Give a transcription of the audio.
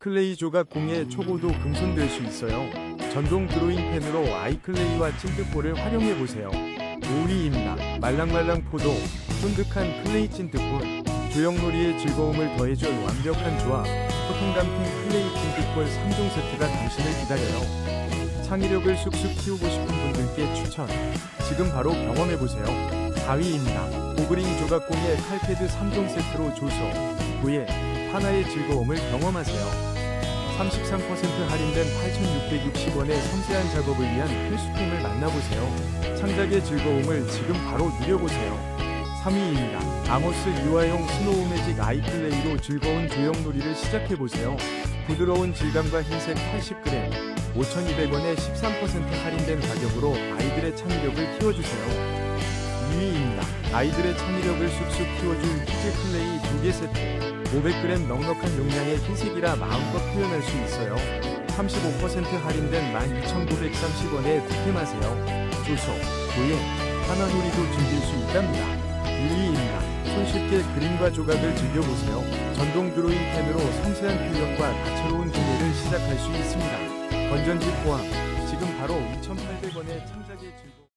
클레이 조각 공예 초고도 금손될 수 있어요. 전동 드로잉 펜으로 아이클레이와 찐득볼을 활용해 보세요. 5위입니다. 말랑말랑 포도, 쫀득한 클레이 찐득볼, 조형놀이의 즐거움을 더해줄 완벽한 조합, 포텐감탱 클레이 찐득볼 3종 세트가 당신을 기다려요. 창의력을 쑥쑥 키우고 싶은 분들께 추천. 지금 바로 경험해 보세요. 4위입니다. 보그링 조각공예 칼패드 3종 세트로 조소, 구예, 하나의 즐거움을 경험하세요. 33% 할인된 8,660원의 섬세한 작업을 위한 필수템을 만나보세요. 창작의 즐거움을 지금 바로 누려보세요. 3위입니다. 아모스 유아용 스노우 매직 아이클레이로 즐거운 조형놀이를 시작해보세요. 부드러운 질감과 흰색 80g, 5,200원에 13% 할인된 가격으로 아이들의 창의력을 키워주세요. 2위입니다. 아이들의 창의력을 쑥쑥 키워줄 키즈 클레이 2개 세트. 500g 넉넉한 용량의 흰색이라 마음껏 표현할 수 있어요. 35% 할인된 12,930원에 득템하세요. 조소, 고예, 하나놀이도 즐길 수 있답니다. 1위입니다. 손쉽게 그림과 조각을 즐겨보세요. 전동 드로잉 펜으로 섬세한 표현과 다채로운 기회를 시작할 수 있습니다. 건전지 포함, 지금 바로 2,800원의 창작의 즐거움.